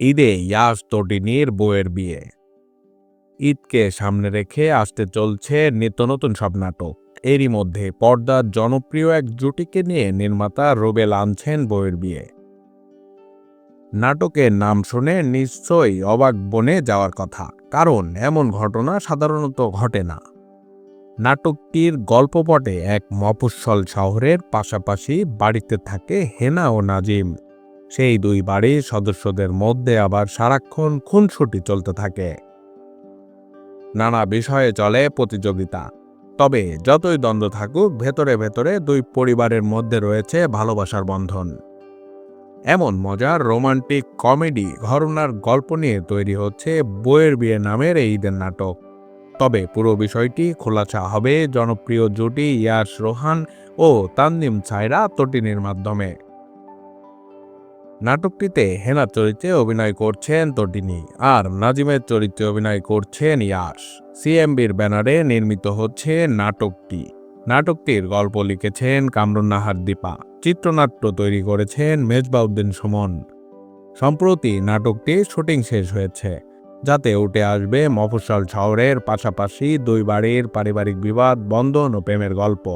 ঈদে ইয়াস তটিনীর বউয়ের বিয়ে। ঈদকে সামনে রেখে আসতে চলছে নিত্য নতুন সব নাটক। এরই মধ্যে পর্দার জনপ্রিয় এক জুটিকে নিয়ে নির্মাতা রোবেল আনছেন বউয়ের বিয়ে। নাটকের নাম শুনে নিশ্চয়ই অবাক বনে যাওয়ার কথা, কারণ এমন ঘটনা সাধারণত ঘটে না। নাটকটির গল্পপটে এক মফস্বল শহরের পাশাপাশি বাড়িতে থাকে হেনা ও নাজিম। সেই দুই বাড়ির সদস্যদের মধ্যে আবার সারাক্ষণ খুনসুটি চলতে থাকে। নানা বিষয়ে চলে প্রতিযোগিতা। তবে যতই দ্বন্দ্ব থাকুক, ভেতরে ভেতরে দুই পরিবারের মধ্যে রয়েছে ভালোবাসার বন্ধন। এমন মজার রোমান্টিক কমেডি ঘরনার গল্প নিয়ে তৈরি হচ্ছে বইয়ের বিয়ে নামের এই ঈদের নাটক। তবে পুরো বিষয়টি খোলাসা হবে জনপ্রিয় জুটি ইয়াস রোহান ও তানজিম ছায়রা তটিনীর মাধ্যমে। নাটকটিতে হেনা চরিত্রে অভিনয় করছেন তটিনী আর নাজিমের চরিত্রে অভিনয় করছেন ইয়াস সিএমবির ব্যানারে নির্মিত হচ্ছে নাটকটি। নাটকটির গল্প লিখেছেন কামরুন নাহার দীপা। চিত্রনাট্য তৈরি করেছেন মেজবাউদ্দিন সুমন। সম্প্রতি নাটকটি শুটিং শেষ হয়েছে, যাতে উঠে আসবে মফস্বল শহরের পাশাপাশি দুই বাড়ির পারিবারিক বিবাদ, বন্ধন ও প্রেমের গল্প।